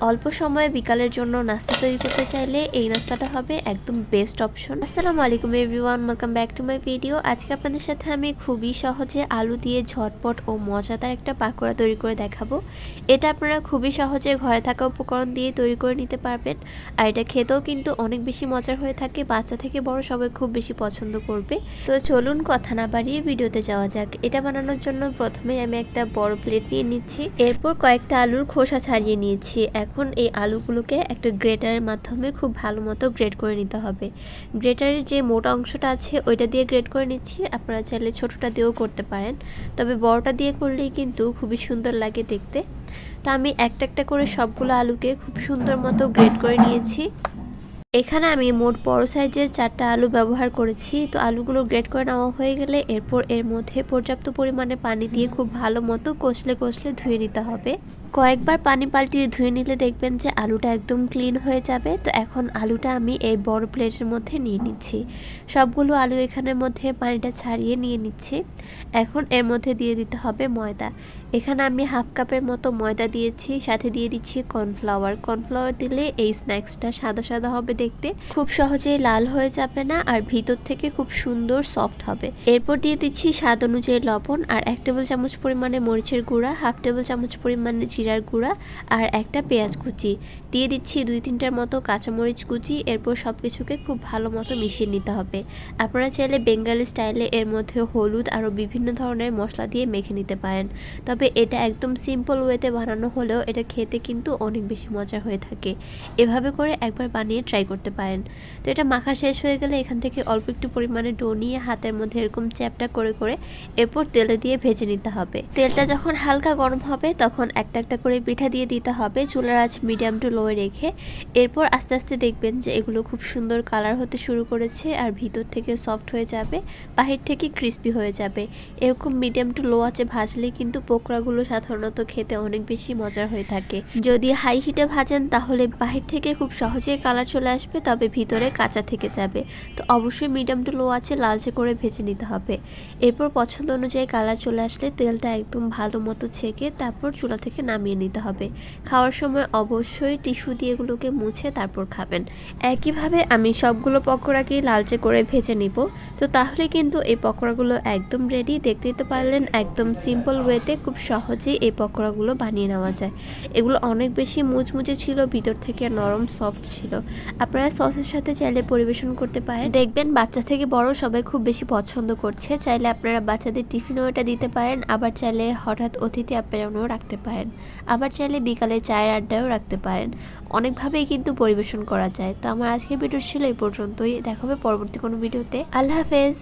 অল্প সময়ে বিকালের জন্য নাস্তা তৈরি করতে চাইলে এই নাস্তাটা হবে একদম বেস্ট অপশন আসসালামু আলাইকুম everyone welcome back to my video আজকে আপনাদের সাথে আমি খুবই সহজে আলু দিয়ে ঝটপট ও মজাদার একটা পাকোড়া তৈরি করে দেখাবো। এটা আপনারা খুবই সহজে ঘরে থাকা উপকরণ দিয়ে তৈরি করে নিতে পারবেন। আর এটা খেতেও কিন্তু অনেক বেশি মজার হয়ে থাকে, বাচ্চা থেকে বড় সবাই খুব বেশি পছন্দ করবে। তো চলুন কথা না বাড়িয়ে ভিডিওতে যাওয়া যাক। এটা বানানোর জন্য প্রথমে আমি একটা বড় প্লেট নিয়ে নিচ্ছি। এরপর কয়েকটা আলুর খোসা ছাড়িয়ে নিয়েছি। এখন এই আলুগুলোকে একটা গ্রেটারের মাধ্যমে খুব ভালো মতো গ্রেড করে নিতে হবে। গ্রেটারের যে মোটা অংশটা আছে, ওইটা দিয়ে গ্রেড করে নিচ্ছি। আপনারা চাইলে ছোটোটা দিয়েও করতে পারেন। তবে বড়টা দিয়ে করলেই কিন্তু খুবই সুন্দর লাগে দেখতে। তো আমি একটা একটা করে সবগুলো আলুকে খুব সুন্দর মতো গ্রেড করে নিয়েছি। এখানে আমি মোট বড় সাইজের চারটা আলু ব্যবহার করেছি। তো আলুগুলো গ্রেড করে নেওয়া হয়ে গেলে এরপর এর মধ্যে পর্যাপ্ত পরিমাণে পানি দিয়ে খুব ভালো মতো কষলে কষলে ধুয়ে নিতে হবে। কয়েকবার পানি পাল্টিয়ে ধুয়ে নিলে দেখবেন যে আলুটা একদম ক্লিন হয়ে যাবে। তো এখন আলুটা আমি এই বড় প্লেটের মধ্যে নিয়ে নিচ্ছি। সবগুলো আলু এখানের মধ্যে পানিটা ছাড়িয়ে নিয়ে নিচ্ছি। এখন এর মধ্যে দিয়ে দিতে হবে ময়দা। এখানে আমি হাফ কাপের মতো ময়দা দিয়েছি, সাথে দিয়ে দিচ্ছি কর্নফ্লাওয়ার। কর্নফ্লাওয়ার দিলে এই স্ন্যাক্সটা সাদা সাদা হবে দেখতে। খুব সহজেই লাল হয়ে যাবে না আর ভিতর থেকে খুব সুন্দর সফট হবে। এরপর দিয়ে দিচ্ছি স্বাদ অনুযায়ী লবণ আর এক টেবিল চামচ পরিমাণে মরিচের গুঁড়া, হাফ টেবিল চামচ পরিমাণে জিরার গুঁড়া আর একটা পেঁয়াজ কুচি। দিয়ে দিচ্ছি দুই তিনটার মতো কাঁচামরিচ কুচি। এরপর সব কিছুকে খুব ভালো মতো মিশিয়ে নিতে হবে। আপনারা চাইলে বেঙ্গালি স্টাইলে এর মধ্যে হলুদ আরও বিভিন্ন ধরনের মশলা দিয়ে মেখে নিতে পারেন। তবে এটা একদম সিম্পল ওয়েতে বানানো হলেও এটা খেতে কিন্তু অনেক বেশি মজা হয়ে থাকে। এভাবে করে একবার বানিয়ে ট্রাই করতে পারেন। তো এটা মাখা শেষ হয়ে গেলে এখান থেকে অল্প একটু পরিমাণে ডো নিয়ে হাতের মধ্যে এরকম চ্যাপটা করে করে এরপর তেলে দিয়ে ভেজে নিতে হবে। তেলটা যখন হালকা গরম হবে তখন একটা একটা করে পিঠা দিয়ে দিতে হবে, চুলার আঁচ মিডিয়াম টু লোয়ে রেখে। এরপর আস্তে আস্তে দেখবেন যে এগুলো খুব সুন্দর কালার হতে শুরু করেছে আর ভিতর থেকে সফট হয়ে যাবে, বাহির থেকে ক্রিস্পি হয়ে যাবে। এরকম মিডিয়াম টু লো আঁচে ভাজলে কিন্তু পোকড়াগুলো সাধারণত খেতে অনেক বেশি মজার হয়ে থাকে। যদি হাই হিটে ভাজেন তাহলে বাহির থেকে খুব সহজেই কালার চলে আসবে, তবে ভিতরে কাঁচা থেকে যাবে। তো অবশ্যই মিডিয়াম টু লো আছে লালচে করে ভেজে নিতে হবে। এরপর পছন্দ অনুযায়ী কালার চলে আসলে তেলটা একদম ভালো মতো ছেঁকে তারপর চুলা থেকে নামিয়ে নিতে হবে। খাওয়ার সময় অবশ্যই টিস্যু দিয়ে এগুলোকে মুছে তারপর খাবেন। একইভাবে আমি সবগুলো পকোড়াকেই লালচে করে ভেজে নিব। তো তাহলে কিন্তু এই পকোড়াগুলো একদম রেডি দেখতেই তো পারলেন একদম সিম্পল ওয়েতে খুব সহজেই এই পকোড়াগুলো বানিয়ে নেওয়া যায়। এগুলো অনেক বেশি মুচমুচে ছিল, ভিতর থেকে নরম সফট ছিল। আপনারা সসের সাথে চাইলে পরিবেশন করতে পারেন। দেখবেন বাচ্চা থেকে বড় সবাই খুব বেশি পছন্দ করছে। চাইলে আপনারা বাচ্চাদের টিফিনও এটা দিতে পারেন, আবার চাইলে হঠাৎ অতিথি আপ্যায়নও রাখতে পারেন। আবার চাইলে বিকালে চায়ের আড্ডাও রাখতে পারেন। অনেকভাবেই কিন্তু পরিবেশন করা যায়। তো আমার আজকের ভিডিও ছিল এই পর্যন্তই। দেখা হবে পরবর্তী কোনো ভিডিওতে। আল্লাহ হাফেজ।